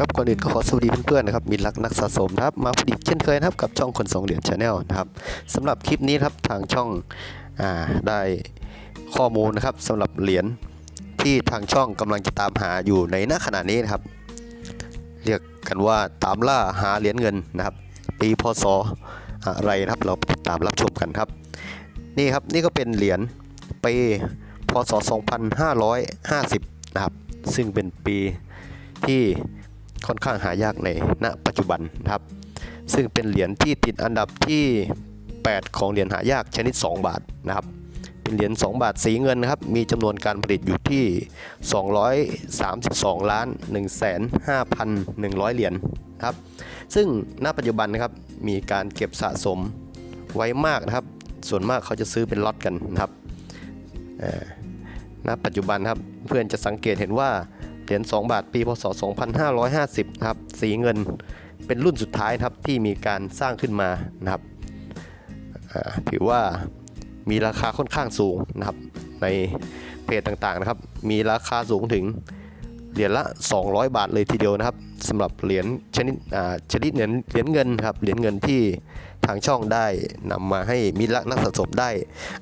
ครับก่อนอื่นก็ขอสวัสดีเพื่อนๆนะครับมีรักนักสะสมนะครับมาพอดีเช่นเคยนะครับกับช่องคนสองเหรียญชาแนลนะครับสำหรับคลิปนี้ครับทางช่องอ่าได้ข้อมูลนะครับสำหรับเหรียญที่ทางช่องกำลังจะตามหาอยู่ในณขณะนี้นะครับ เรียกกันว่าตามล่าหาเหรียญเงินนะครับ ปีพศอะไรนะครับเราไปติดตามรับชมกันครับ นี่ครับนี่ก็เป็นเหรียญปีพศ 2550 นะครับ ซึ่งเป็นปีที่ ค่อนข้างหายากในณปัจจุบันนะครับ ซึ่งเป็นเหรียญที่ติดอันดับที่ 8 ของเหรียญหายากชนิด 2 บาทนะครับเป็นเหรียญ2บาทสีเงินนะครับมีจำนวนการผลิตอยู่ที่ 232 ล้าน 1,5,100 เหรียญนะครับซึ่งณปัจจุบันนะครับมีการเก็บสะสมไว้มากนะครับ ส่วนมากเขาจะซื้อเป็นล็อตกันนะครับณปัจจุบันครับเพื่อนจะสังเกตเห็นว่า เหรียญ2บาทปีพศ 2550นะครับสีเงินเป็นรุ่นสุดท้ายครับที่มีการสร้างขึ้นมานะครับถือว่ามีราคาค่อนข้างสูงนะครับในเพจต่างๆนะครับ มีราคาสูงถึงเหรียญละ 200 บาทเลยทีเดียวนะครับสำหรับเหรียญชนิดชนิดเหรียญเหรียญเงินครับเหรียญเงินที่ทางช่องได้นำมาให้มิตรรักนักสะสมได้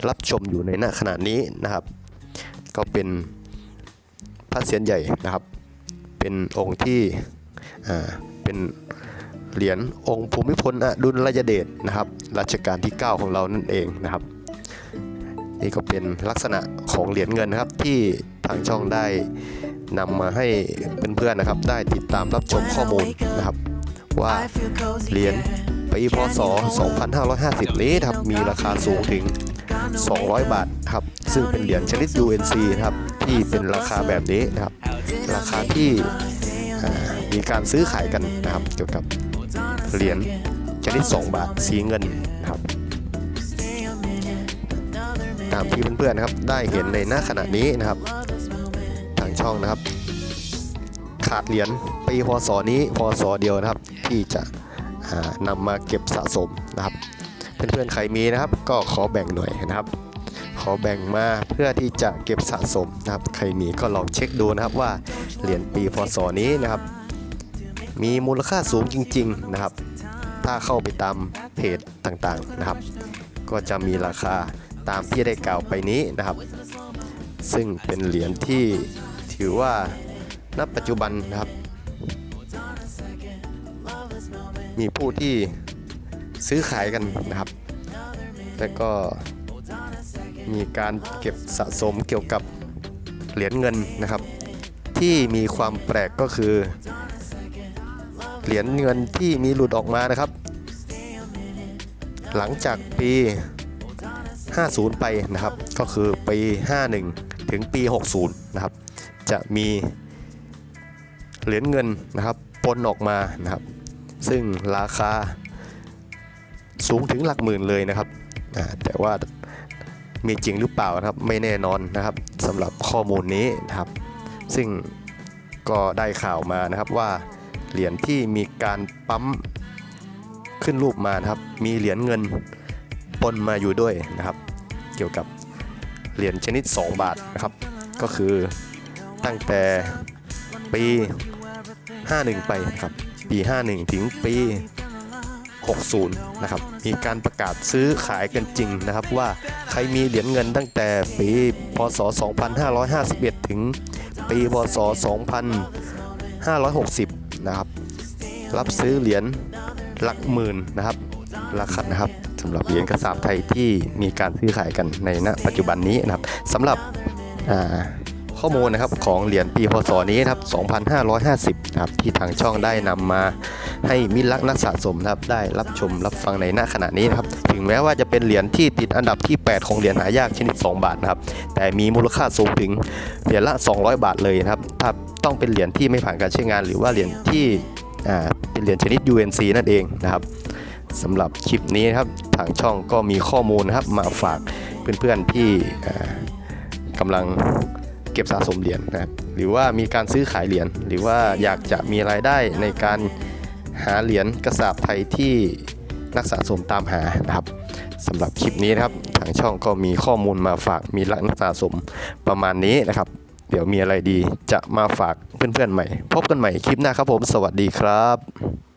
รับชมอยู่ในณขณะนี้นะครับ ก็เป็น พระเศียรใหญ่นะครับ เป็นองค์ที่เป็นเหรียญองค์ภูมิพลอดุลยเดชนะครับรัชกาลที่ 9 ของเรานั่นเองนะครับ นี่ก็เป็นลักษณะของเหรียญเงินนะครับที่ทางช่องได้นำมาให้เพื่อนๆนะครับ ได้ติดตามรับชมข้อมูลนะครับ ว่าเหรียญปีพศ 2550 นี้นะครับมีราคาสูงถึง 200 บาทครับซึ่งเป็นเหรียญชนิด UNC นะครับ ที่เป็นราคาแบบนี้นะครับ ราคาที่มีการซื้อขายกันนะครับ เกี่ยวกับเหรียญชนิด 2 บาทสีเงินนะครับ ตามที่เพื่อนๆนะครับได้เห็นในหน้าขณะนี้นะครับ ทางช่องนะครับ ขาดเหรียญปีพศนี้พศเดียวนะครับ ที่จะนำมาเก็บสะสมนะครับ เพื่อนๆใครมีนะครับ ก็ขอแบ่งหน่อยนะครับ ขอแบ่งมาเพื่อที่จะเก็บสะสมนะครับ ใครมีก็ลองเช็คดูนะครับว่าเหรียญปีพศนี้นะครับ มีมูลค่าสูงจริง ๆนะครับ ถ้าเข้าไปตามเพจต่างๆนะครับ ก็จะมีราคาตามที่ได้กล่าวไปนี้นะครับ ซึ่งเป็นเหรียญที่ถือว่าณปัจจุบันนะครับ มีผู้ที่ซื้อขายกันนะครับ และก็ มีการเก็บสะสมเกี่ยวกับเหรียญเงินนะครับ ที่มีความแปลกก็คือ เหรียญเงินที่มีหลุดออกมานะครับ หลังจากปี 50 ไปนะครับ ก็คือปี 51 ถึงปี 60 นะครับ จะมีเหรียญเงินนะครับปนออกมานะครับ ซึ่งราคาสูงถึงหลักหมื่นเลยนะครับแต่ว่า มีจริงหรือเปล่านะครับไม่แน่นอนนะครับสำหรับข้อมูลนี้นะครับ ซึ่งก็ได้ข่าวมานะครับว่าเหรียญที่มีการปั๊มขึ้นรูปมานะครับ มีเหรียญเงินปนมาอยู่ด้วยนะครับ เกี่ยวกับเหรียญชนิด 2 บาทนะครับ ก็คือตั้งแต่ปี 51 ไปนะครับ ปี 51 ถึงปี 60 นะครับ มีการประกาศซื้อขายกันจริงนะครับว่า ใครมีเหรียญเงินตั้งแต่ปีพศ 2551 ถึงปีพศ 2560 นะครับ รับซื้อเหรียญหลักหมื่นนะครับราคานะครับสำหรับเหรียญกระสาบไทยที่มีการซื้อขายกันในณปัจจุบันนี้นะครับสำหรับอ่า ข้อมูลนะครับของเหรียญปีพศนี้ครับ 2550นะครับที่ทางช่องได้นำมาให้มิตรรักนักสะสมครับได้รับชมรับฟังในณขณะนี้นะครับถึงแม้ว่าจะเป็นเหรียญที่ติดอันดับที่ 8 ของเหรียญหายากชนิด 2 บาทนะครับแต่มีมูลค่าสูงถึงเหรียญละ 200 บาทเลยนะครับถ้าต้องเป็นเหรียญที่ไม่ผ่านการใช้งาน หรือว่าเหรียญที่เป็นเหรียญชนิด UNC นั่นเองนะครับสำหรับคลิปนี้นครับทางช่องก็มีข้อมูลนะครับมาฝากเพื่อนๆที่เอ่กำลัง เก็บสะสมเหรียญนะครับหรือว่ามีการซื้อขายเหรียญหรือว่าอยากจะมีรายได้ในการหาเหรียญกระสาบไทยที่นักสะสมตามหานะครับสำหรับคลิปนี้นะครับทางช่องก็มีข้อมูลมาฝากมีรักนักสะสมประมาณนี้นะครับ เดี๋ยวมีอะไรดีจะมาฝากเพื่อนๆใหม่ พบกันใหม่คลิปหน้าครับผม สวัสดีครับ